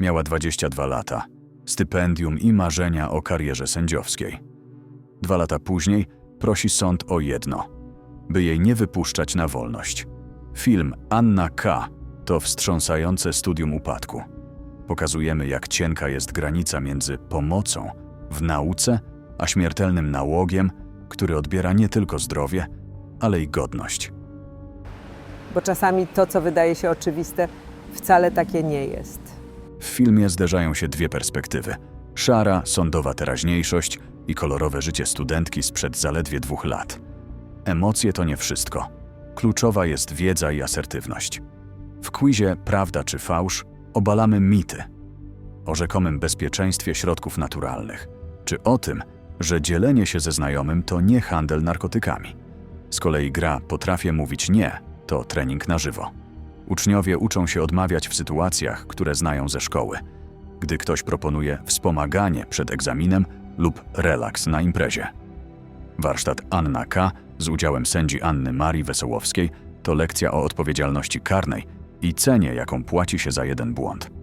Miała 22 lata, stypendium i marzenia o karierze sędziowskiej. Dwa lata później prosi sąd o jedno: by jej nie wypuszczać na wolność. Film Anna K. to wstrząsające studium upadku. Pokazujemy, jak cienka jest granica między pomocą w nauce a śmiertelnym nałogiem, który odbiera nie tylko zdrowie, ale i godność. Bo czasami to, co wydaje się oczywiste, wcale takie nie jest. Filmie zderzają się dwie perspektywy: szara, sądowa teraźniejszość i kolorowe życie studentki sprzed zaledwie dwóch lat. Emocje to nie wszystko. Kluczowa jest wiedza i asertywność. W quizie Prawda czy fałsz obalamy mity o rzekomym bezpieczeństwie środków naturalnych, czy o tym, że dzielenie się ze znajomym to nie handel narkotykami. Z kolei gra Potrafię mówić nie to trening na żywo. Uczniowie uczą się odmawiać w sytuacjach, które znają ze szkoły. Gdy ktoś proponuje wspomaganie przed egzaminem lub relaks na imprezie. Warsztat Anna K. z udziałem sędzi Anny Marii Wesołowskiej to lekcja o odpowiedzialności karnej i cenie, jaką płaci się za jeden błąd.